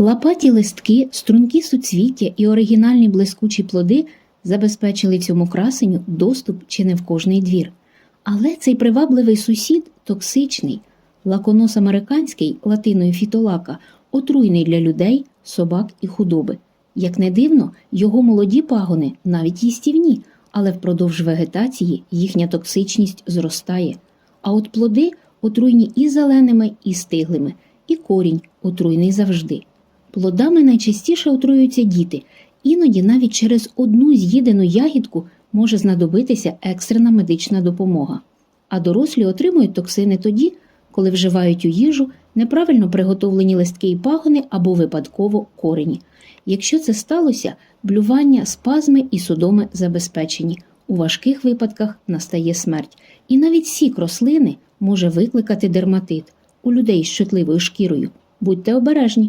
Лапаті листки, стрункі суцвіття і оригінальні блискучі плоди забезпечили цьому красеню доступ чи не в кожний двір. Але цей привабливий сусід токсичний, лаконос американський латиною фітолака, отруйний для людей, собак і худоби. Як не дивно, його молоді пагони навіть їстівні, але впродовж вегетації їхня токсичність зростає. А от плоди отруйні і зеленими, і стиглими, і корінь отруйний завжди. Плодами найчастіше отруюються діти, іноді навіть через одну з'їдену ягідку може знадобитися екстрена медична допомога. А дорослі отримують токсини тоді, коли вживають у їжу неправильно приготовлені листки і пагони або випадково корені. Якщо це сталося, блювання, спазми і судоми забезпечені. У важких випадках настає смерть. І навіть сік рослини може викликати дерматит у людей з чутливою шкірою. Будьте обережні.